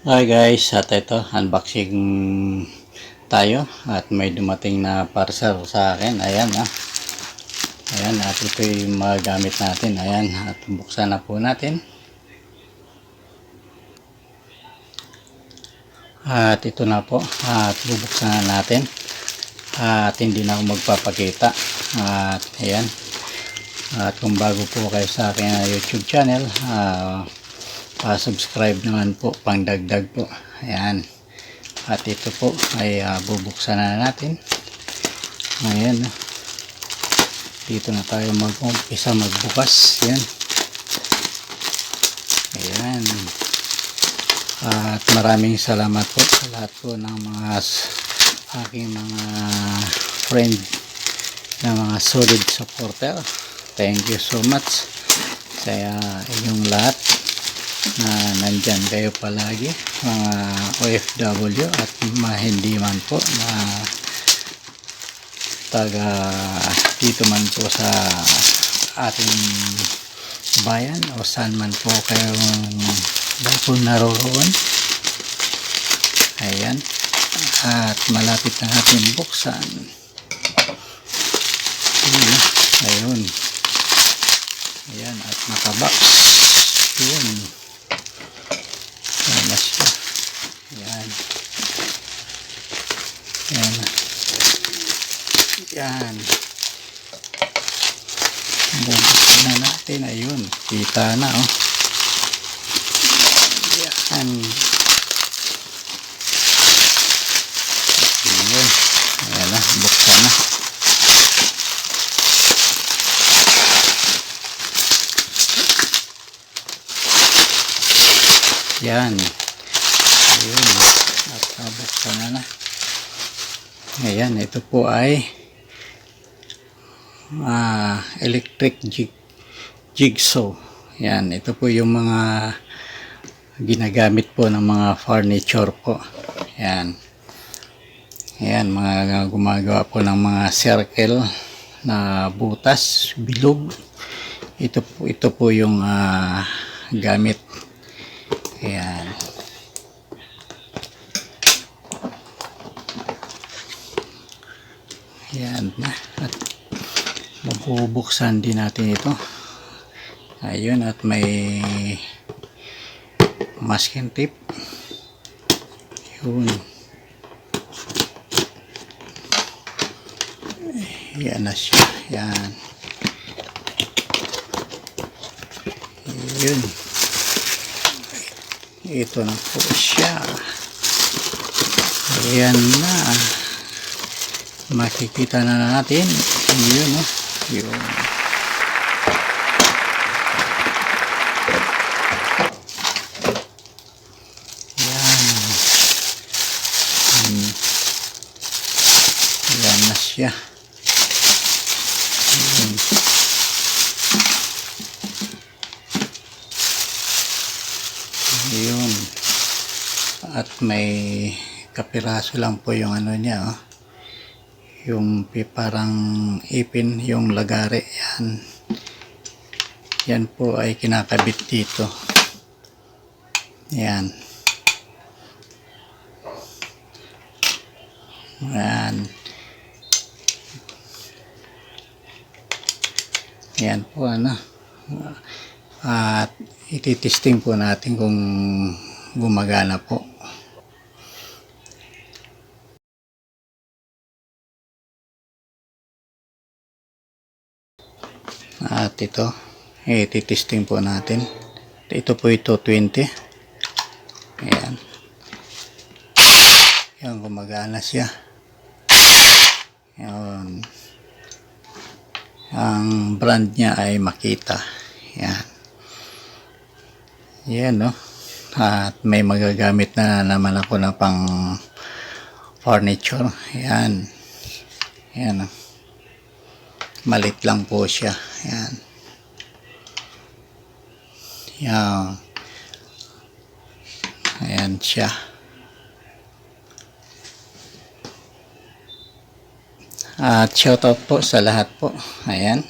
Hi guys, at ito, unboxing tayo at may dumating na parcel sa akin. Ayan ah. Ayan, at ito yung magamit natin. Ayan, at buksan na po natin. At ito na po, at bubuksan na natin. At hindi na ako magpapakita. At ayan. At kung bago po kayo sa aking ah, YouTube channel, ah pa-subscribe naman po, pangdagdag po. Ayan. At ito po ay ah, bubuksan na natin. Ayan. ah. Dito na tayo mag-umpisa magbukas. Ayan. Ayan. At maraming salamat po sa lahat po ng mga aking mga friend na mga solid supporter. Thank you so much sa inyong lahat na nandyan kayo palagi mga OFW at mga hindi man po na taga dito man po sa ating bayan o saan man po kayo po naroroon. Ayan. At malapit na natin buksan. Ayun ayun at nakabox yun Ayan na siya. Ayan. Ayan. Ayan. Bubuksan na natin. Ayun. Kita na oh. Ayan. Ayun. Ayan na. Buksan na. Yan. Ayun. At nabuksan na na. Ayan, ito po ay ah, electric jig, jigsaw. Yan, ito po yung mga ginagamit po ng mga furniture po. Yan. Yan, mga gumagawa po ng mga circle na butas, bilog. Ito po, ito po yung ah, gamit Ayan. Ayan na. At mabubuksan din natin ito. Ayun at may masking tape. Yun. Yan na siya. Yan. Yun. Ito na po siya. Ayan na. Makikita na natin. Yun, oh. Yun. Yan. Hmm. Yan na siya. Yun. At may kapiraso lang po yung ano niya, oh. Yung parang ipin, yung lagari, yan. Yan po ay kinakabit dito. Yan. Yan. Yan po ano. At ititesting po natin kung gumagana po. At ito, ititesting po natin. Ito po ito 20. Ayan. Yan, gumagana siya. Yan. Ang brand niya ay Makita. Yan. Yan, no? At may magagamit na naman ako na pang furniture. Yan. Yan, no? Malit lang po siya. Yan. Yan. Ayan siya. At shoutout po sa lahat po. Ayan.